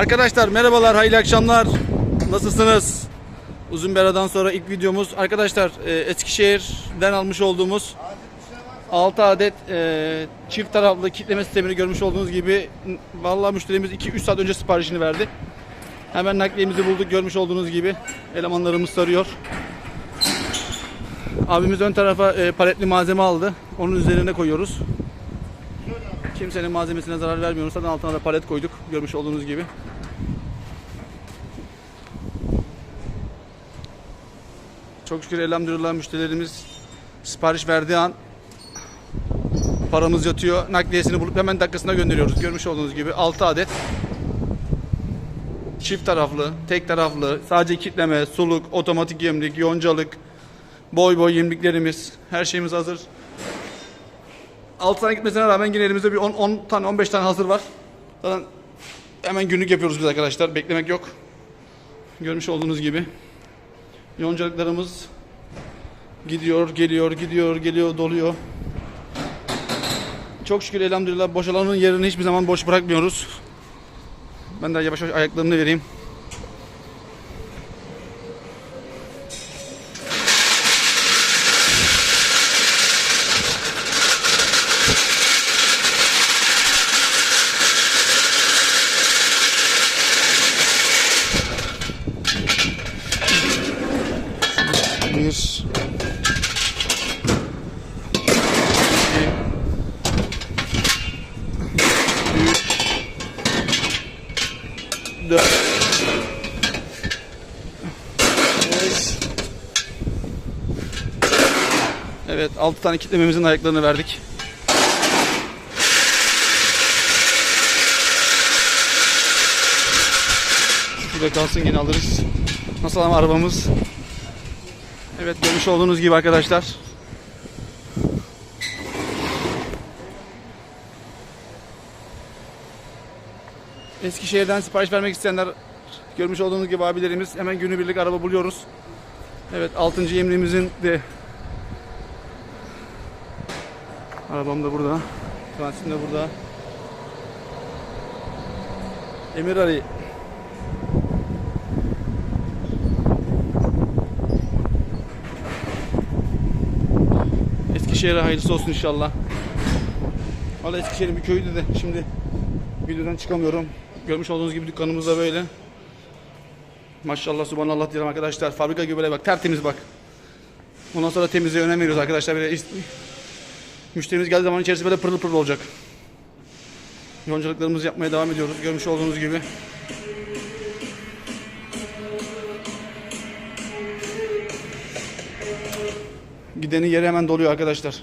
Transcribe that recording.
Arkadaşlar merhabalar, hayırlı akşamlar. Nasılsınız? Uzun bir aradan sonra ilk videomuz. Arkadaşlar e, Eskişehir'den almış olduğumuz 6 adet e, çift taraflı kitleme sistemini görmüş olduğunuz gibi vallahi müşterimiz 2-3 saat önce siparişini verdi. Hemen nakliyemizi bulduk görmüş olduğunuz gibi. Elemanlarımız sarıyor. Abimiz ön tarafa e, paletli malzeme aldı. Onun üzerine koyuyoruz. Kimsenin malzemesine zarar vermiyoruz. Zaten altına da palet koyduk. Görmüş olduğunuz gibi. Çok şükür elhamdülillah müşterilerimiz sipariş verdiği an paramız yatıyor. Nakliyesini bulup hemen dakikasına gönderiyoruz. Görmüş olduğunuz gibi 6 adet çift taraflı, tek taraflı, sadece kitleme, suluk, otomatik yemlik, yoncalık, boy boy yemliklerimiz, her şeyimiz hazır. 6 tane gitmesine rağmen yine elimizde bir 10, 10 tane 15 tane hazır var. Zaten hemen günlük yapıyoruz biz arkadaşlar. Beklemek yok. Görmüş olduğunuz gibi. Yoncalıklarımız gidiyor, geliyor, gidiyor, geliyor, doluyor. Çok şükür elhamdülillah boşalanın yerini hiçbir zaman boş bırakmıyoruz. Ben de yavaş yavaş ayaklarını vereyim. Bir. Dört. Beş. Evet 6 tane kitlememizin ayaklarını verdik. Şurada kalsın yine alırız. Nasıl ama arabamız? Evet görmüş olduğunuz gibi arkadaşlar. Eskişehir'den sipariş vermek isteyenler görmüş olduğunuz gibi abilerimiz hemen günübirlik araba buluyoruz. Evet 6. yemliğimizin de arabam da burada. Transitim de burada. Emir Ali. Eskişehir'e hayırlısı olsun inşallah. Valla Eskişehir'in bir köyüydü de şimdi videodan çıkamıyorum. Görmüş olduğunuz gibi dükkanımız da böyle. Maşallah subhanallah diyelim arkadaşlar. Fabrika gibi böyle bak tertemiz bak. Ondan sonra temizliğe önem veriyoruz arkadaşlar. Böyle müşterimiz geldiği zaman içerisi böyle pırıl pırıl olacak. Yoncalıklarımızı yapmaya devam ediyoruz. Görmüş olduğunuz gibi. Gideni yere hemen doluyor arkadaşlar.